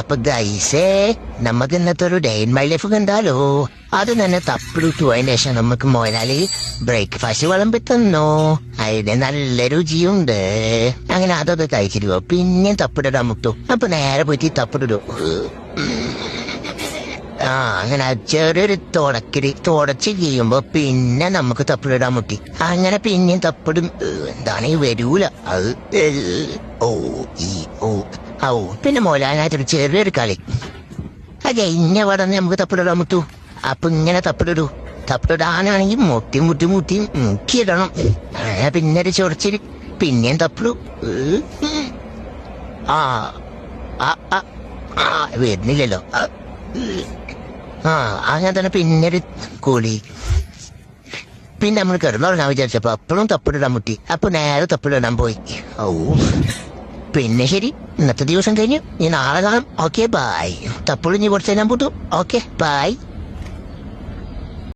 അപ്പൊ ഗൈസേ നമുക്ക് ഇന്നത്തെ ഒരു ഡേ ഇൻ മൈ ലൈഫ് കണ്ടാലോ? അത് തന്നെ തപ്പിടുത്തു പോയതിന് ശേഷം നമുക്ക് മോനാലി ബ്രേക്ക്ഫാസ്റ്റ് വിളമ്പി തന്നു? അതിന് നല്ല രുചിയുണ്ട്. അങ്ങനെ അതൊക്കെ കഴിച്ചിരുവോ? പിന്നെ തപ്പിടിടാൻ മുട്ടു അപ്പൊ നേരെ പോയിട്ട് തപ്പിടു ആ അങ്ങനെ ചെറിയൊരു തുടക്കിടി. തുടച്ച് ചെയ്യുമ്പോ പിന്നെ നമുക്ക് തപ്പിടാൻ മുട്ടി. അങ്ങനെ പിന്നെയും തപ്പിടും. എന്താണ്? ഈ വരൂല. അത് ഓ ഈ ഓ ഔ പിന്നെ മോലാനായിട്ടൊരു ചെറിയൊരു കളി. അതെ ഇന്ന വടന്ന് നമുക്ക് തപ്പിടിടാൻ മുട്ടു അപ്പൊ ഇങ്ങനെ തപ്പിടിടൂ തപ്പിടാനാണെങ്കിൽ മുട്ടി മുട്ടി മുട്ടി മുക്കിയിടണം. പിന്നെ ഒരു ചൊറിച്ചിൽ. പിന്നെയും തപ്പിടൂ. ആ വരുന്നില്ലല്ലോ. ആ അങ്ങനെ തന്നെ പിന്നെ ഒരു കൂലി. പിന്നെ നമ്മൾ കിടന്നുറങ്ങാൻ വിചാരിച്ചപ്പോ അപ്പോഴും തപ്പിടിടാൻ മുട്ടി അപ്പൊ നേരെ തപ്പിടിടാൻ പോയി. ഓ പിന്നെ ശരി. ഇന്നത്തെ ദിവസം കഴിഞ്ഞു. ഇനി നാളെ കാണാം. ഓക്കെ ബായ് തപ്പുളിഞ്ഞ് കുറച്ച് ഞാൻ പൂട്ടു. Okay bye